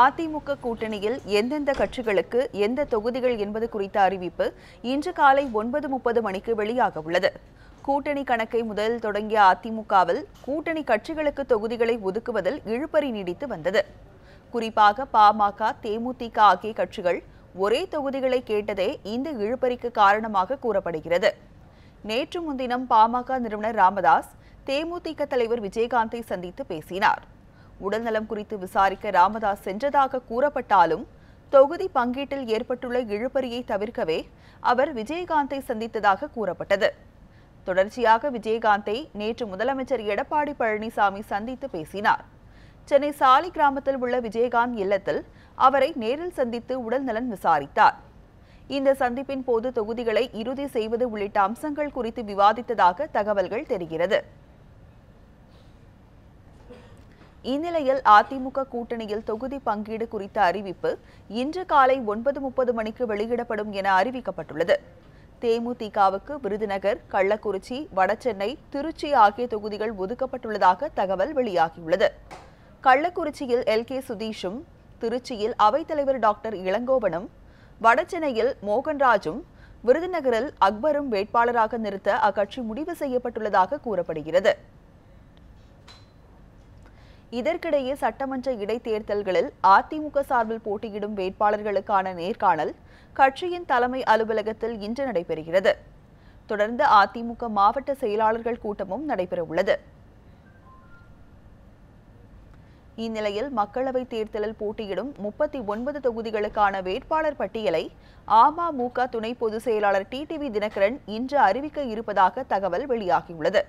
அதிமுக கூட்டணியில் எந்தெந்த கட்சிகளுக்கு எந்த தொகுதிகள் என்பது குறித்த அறிவிப்பு இன்று காலை ஒன்பது முப்பது மணிக்கு வெளியாக உள்ளது. கூட்டணி கணக்கை முதலில் தொடங்கிய அதிமுகவில் கூட்டணி கட்சிகளுக்கு தொகுதிகளை ஒதுக்குவதில் இழுபறி நீடித்து வந்தது. குறிப்பாக பாமக தேமுதிக ஆகிய கட்சிகள் ஒரே தொகுதிகளை கேட்டதே இந்த இழுபறிக்கு காரணமாக கூறப்படுகிறது. நேற்று முன்தினம் பாமக நிறுவனர் ராமதாஸ் தேமுதிக தலைவர் விஜயகாந்தை சந்தித்து பேசினார். உடல்நலம் குறித்து விசாரிக்க ராமதாஸ் சென்றதாக கூறப்பட்டாலும் தொகுதி பங்கீட்டில் ஏற்பட்டுள்ள இழுபறியை தவிர்க்கவே அவர் விஜயகாந்தை சந்தித்ததாக கூறப்பட்டது. தொடர்ச்சியாக விஜயகாந்தை நேற்று முதலமைச்சர் எடப்பாடி பழனிசாமி சந்தித்து பேசினார். சென்னை சாலி கிராமத்தில் உள்ள விஜயகாந்த் இல்லத்தில் அவரை நேரில் சந்தித்து உடல்நலன் விசாரித்தார். இந்த சந்திப்பின் போது தொகுதிகளை இறுதி செய்வது உள்ளிட்ட அம்சங்கள் குறித்து விவாதித்ததாக தகவல்கள் தெரிகிறது. இந்நிலையில் அதிமுக கூட்டணியில் தொகுதி பங்கீடு குறித்த அறிவிப்பு இன்று காலை ஒன்பது முப்பது மணிக்கு வெளியிடப்படும் என அறிவிக்கப்பட்டுள்ளது. தேமுதிகவுக்கு விருதுநகர் கள்ளக்குறிச்சி வடசென்னை திருச்சி ஆகிய தொகுதிகள் ஒதுக்கப்பட்டுள்ளதாக தகவல் வெளியாகியுள்ளது. கள்ளக்குறிச்சியில் எல். கே. சுதீஷும் திருச்சியில் அவைத்தலைவர் டாக்டர் இளங்கோவனும் வடசென்னையில் மோகன்ராஜும் விருதுநகரில் அக்பரும் வேட்பாளராக நிறுத்த அக்கட்சி முடிவு செய்யப்பட்டுள்ளதாக கூறப்படுகிறது. இதற்கிடையே சட்டமன்ற இடைத்தேர்தல்களில் அதிமுக சார்பில் போட்டியிடும் வேட்பாளர்களுக்கான நேர்காணல் கட்சியின் தலைமை அலுவலகத்தில் இன்று நடைபெறுகிறது. தொடர்ந்து அதிமுக மாவட்ட செயலாளர்கள் கூட்டமும் நடைபெறவுள்ளது. இந்நிலையில் மக்களவைத் தேர்தலில் போட்டியிடும் முப்பத்தி ஒன்பது தொகுதிகளுக்கான வேட்பாளர் பட்டியலை அமமுக துணை பொதுச் செயலாளர் டிடிவி தினகரன் இன்று அறிவிக்க இருப்பதாக தகவல் வெளியாகியுள்ளது.